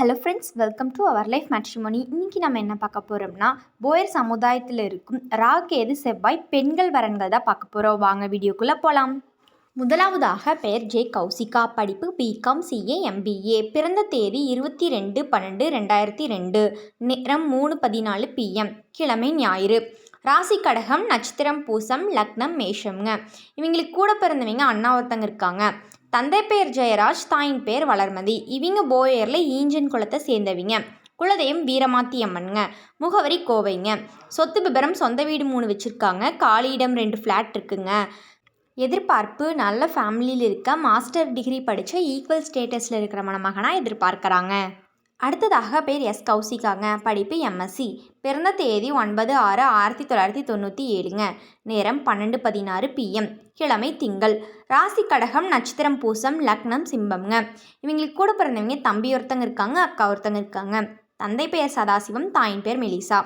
Hello friends welcome to our life matrimony இன்றைக்கி நம்ம என்ன பார்க்க போகிறோம்னா போயர் சமுதாயத்தில் இருக்கும் ராகேது செவ்வாய் பெண்கள் வரன்கள் தான் பார்க்க போகிறோம் வாங்க வீடியோக்குள்ளே போகலாம் முதலாவதாக பெயர் ஜே கௌசிகா படிப்பு பிகாம் சிஏ எம்பிஏ பிறந்த தேதி இருபத்தி ரெண்டு பன்னெண்டு ரெண்டாயிரத்தி ரெண்டு. நேரம் மூணு பதினாலு பிஎம் கிழமை ஞாயிறு. ராசி கடகம் நட்சத்திரம் பூசம் லக்னம் மேஷம்ங்க. இவங்களுக்கு கூட பிறந்தவங்க அண்ணா ஒருத்தங்க இருக்காங்க. தந்தை பேர் ஜெயராஜ் தாயின் பேர் வளர்மதி. இவங்க போயரில் ஈஞ்சன் குளத்தை சேர்ந்தவிங்க. குலதெய்வம் வீரமாத்தி அம்மனுங்க முகவரி கோவைங்க. சொத்து விபரம் சொந்த வீடு மூணு வச்சுருக்காங்க. காலியிடம் ரெண்டு ஃப்ளாட் இருக்குங்க. எதிர்பார்ப்பு நல்ல ஃபேமிலியில் இருக்க மாஸ்டர் டிகிரி படித்த ஈக்குவல் ஸ்டேட்டஸில் இருக்கிற மணமகனாக எதிர்பார்க்குறாங்க. அடுத்ததாக பேர் எஸ். கௌசிகாங்க படிப்பு எம்எஸ்சி பிறந்த தேதி ஒன்பது ஆறு ஆயிரத்தி தொள்ளாயிரத்தி தொண்ணூற்றி ஏழுங்க. நேரம் பன்னெண்டு பதினாறு பிஎம் கிழமை திங்கள். ராசி கடகம் நட்சத்திரம் பூசம் லக்னம் சிம்பம்ங்க. இவங்களுக்கு கூட பிறந்தவங்க தம்பி ஒருத்தங்க இருக்காங்க அக்கா ஒருத்தங்க இருக்காங்க. தந்தை பெயர் சதாசிவம் தாயின் பேர் மெலிசா.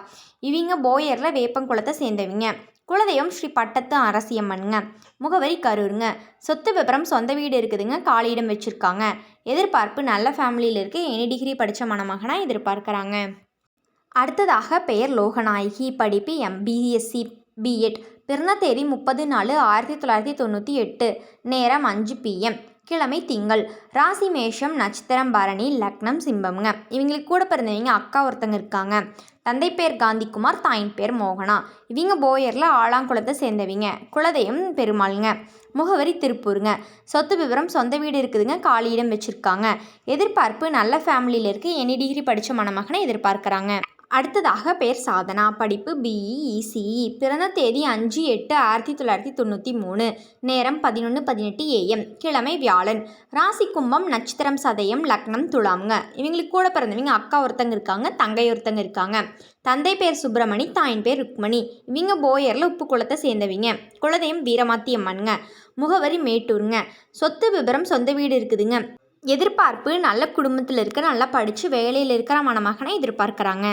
இவங்க போயரில் வேப்பங்குளத்தை சேர்ந்தவங்க. குலதெய்வம் ஸ்ரீ பட்டத்து அரசியம்மனுங்க. முகவரி கரூருங்க. சொத்து விபரம் சொந்த வீடு இருக்குதுங்க. காலியிடம் வச்சுருக்காங்க. எதிர்பார்ப்பு நல்ல ஃபேமிலியில் இருக்க. எனி டிகிரி படித்த மணமகனாக எதிர்பார்க்குறாங்க. அடுத்ததாக பெயர் லோகநாயகி. படிப்பு எம் பிஎஸ்சி பிஎட் பிறந்த தேதி முப்பது நாலு ஆயிரத்தி தொள்ளாயிரத்தி தொண்ணூற்றி எட்டு. நேரம் அஞ்சு பிஎம் கிழமை திங்கள். ராசி மேஷம் நட்சத்திரம் பரணி லக்னம் சிம்பம்ங்க. இவங்களுக்கு கூட பிறந்தவங்க அக்கா ஒருத்தங்க இருக்காங்க. தந்தை பேர் காந்திக்குமார் தாயின் பேர் மோகனா. இவங்க போயரில் ஆளாங்குளத்தை சேர்ந்தவங்க. குலதெய்வம் பெருமாளுங்க. முகவரி திருப்பூருங்க. சொத்து விவரம் சொந்த வீடு இருக்குதுங்க. காலியிடம் வச்சுருக்காங்க. எதிர்பார்ப்பு நல்ல ஃபேமிலியில் இருக்குது எனி டிகிரி படித்த மணமகனை எதிர்பார்க்குறாங்க. அடுத்ததாக பேர் சாதனா. படிப்பு பிஇ இசிஇ e, பிறந்த தேதி அஞ்சு எட்டு ஆயிரத்தி தொள்ளாயிரத்தி தொண்ணூற்றி மூணு. நேரம் பதினொன்று பதினெட்டு ஏஎம் கிழமை வியாழன். ராசி கும்பம் நட்சத்திரம் சதயம் லக்னம் துலாம்ங்க இவங்களுக்கு கூட பிறந்தவங்க அக்கா ஒருத்தங்க இருக்காங்க தங்கை ஒருத்தங்க இருக்காங்க. தந்தை பேர் சுப்பிரமணி தாயின் பேர் ருக்மணி. இவங்க போயரில் உப்பு குளத்தை சேர்ந்தவங்க. குலதெய்வம் வீரமாத்தி அம்மனுங்க முகவரி மேட்டூருங்க சொத்து விபரம் சொந்த வீடு இருக்குதுங்க எதிர்பார்ப்பு நல்ல குடும்பத்தில் இருக்க நல்லா படித்து வேலையில் இருக்கிற மணமகனை எதிர்பார்க்குறாங்க.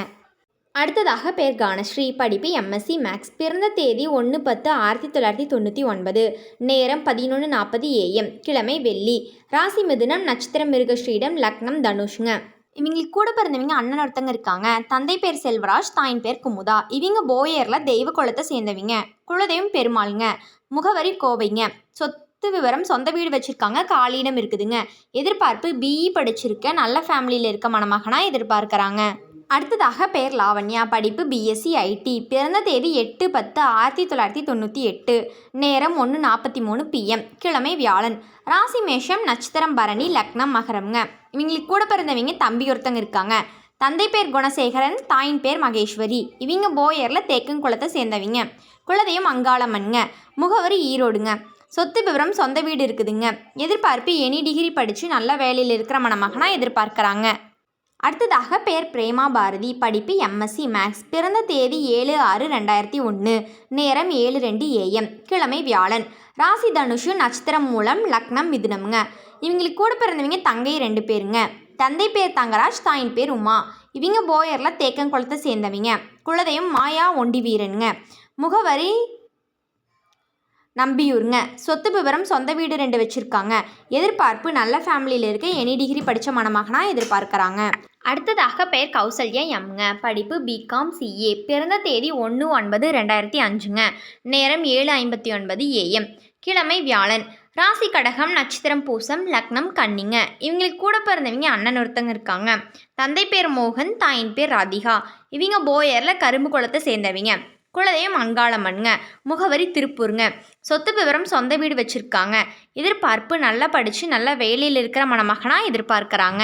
அடுத்ததாக பேர் கானஸ்ரீ படிப்பு எம்எஸ்சி மேக்ஸ் பிறந்த தேதி ஒன்று பத்து ஆயிரத்தி தொள்ளாயிரத்தி தொண்ணூற்றி ஒன்பது. நேரம் பதினொன்று நாற்பது ஏஎம் கிழமை வெள்ளி. ராசி மிதுனம் நட்சத்திரம் மிருகஸ்ரீடம் லக்னம் தனுஷ்ங்க. இவங்களுக்கு கூட பிறந்தவங்க அண்ணன் ஒருத்தங்க இருக்காங்க. தந்தை பேர் செல்வராஜ் தாயின் பேர் குமுதா. இவங்க போயரில் தெய்வ குளத்தை சேர்ந்தவங்க. குலதெய்வம் பெருமாளுங்க. முகவரி கோவைங்க. சொத்து விவரம் சொந்த வீடு வச்சுருக்காங்க. காலியிடம் இருக்குதுங்க. எதிர்பார்ப்பு பிஇ படிச்சிருக்க. நல்ல ஃபேமிலியில் இருக்க மணமகனாக எதிர்பார்க்குறாங்க. அடுத்ததாக பேர் லாவண்யா. படிப்பு பிஎஸ்சி ஐடி பிறந்த தேதி எட்டு பத்து ஆயிரத்தி தொள்ளாயிரத்தி தொண்ணூற்றி எட்டு. நேரம் ஒன்று நாற்பத்தி மூணு பிஎம் கிழமை வியாழன். ராசி மேஷம் நட்சத்திரம் பரணி லக்னம் மகரம்ங்க. இவங்களுக்கு கூட பிறந்தவங்க தம்பி ஒருத்தங்க இருக்காங்க. தந்தை பேர் குணசேகரன் தாயின் பேர் மகேஸ்வரி. இவங்க போயரில் தேக்கங்குளத்தை சேர்ந்தவங்க. குலதெய்வம் அங்காளம்மன்ங்க. முகவரி ஈரோடுங்க. சொத்து விவரம் சொந்த வீடு இருக்குதுங்க. எதிர்பார்ப்பு எனி டிகிரி படித்து நல்ல வேலையில் இருக்கிற மணமகனாக எதிர்பார்க்குறாங்க. அடுத்ததாக பேர் பிரேமா பாரதி படிப்பு எம்எஸ்சி மேக்ஸ் பிறந்த தேதி ஏழு ஆறு ரெண்டாயிரத்தி ஒன்று நேரம் ஏழு ரெண்டு ஏஎம் கிழமை வியாழன். ராசி தனுஷு நட்சத்திரம் மூலம் லக்னம் மிதுனம்ங்க. இவங்களுக்கு கூட பிறந்தவங்க தங்கை ரெண்டு பேருங்க. தந்தை பேர் தங்கராஜ் தாயின் பேர் உமா. இவங்க போயரில் தேக்கங்குளத்தை சேர்ந்தவங்க. குலதெய்வம் மாயா ஒண்டி வீரனுங்க. முகவரி நம்பியூருங்க. சொத்து விவரம் சொந்த வீடு ரெண்டு வச்சுருக்காங்க. எதிர்பார்ப்பு நல்ல ஃபேமிலியில் இருக்க எனி டிகிரி படித்த மணமாகனா எதிர்பார்க்குறாங்க. அடுத்ததாக பெயர் கௌசல்யா எம்ங்க. படிப்பு பிகாம் சிஏ பிறந்த தேதி ஒன்று ஒன்பது ரெண்டாயிரத்தி அஞ்சுங்க. நேரம் ஏழு ஐம்பத்தி ஒன்பது ஏஎம் கிழமை வியாழன். ராசி கடகம் நட்சத்திரம் பூசம் லக்னம் கன்னிங்க. இவங்களுக்கு கூட பிறந்தவங்க அண்ணன் ஒருத்தங்க இருக்காங்க. தந்தை பேர் மோகன் தாயின் பேர் ராதிகா. இவங்க போயரில் கரும்பு குளத்தை சேர்ந்தவங்க. குலதெய்வம் அங்காளம்மனுங்க. முகவரி திருப்பூருங்க. சொத்து விவரம் சொந்த வீடு வச்சுருக்காங்க. எதிர்பார்ப்பு நல்லா படித்து நல்ல வேலையில் இருக்கிற மணமகனாக எதிர்பார்க்குறாங்க.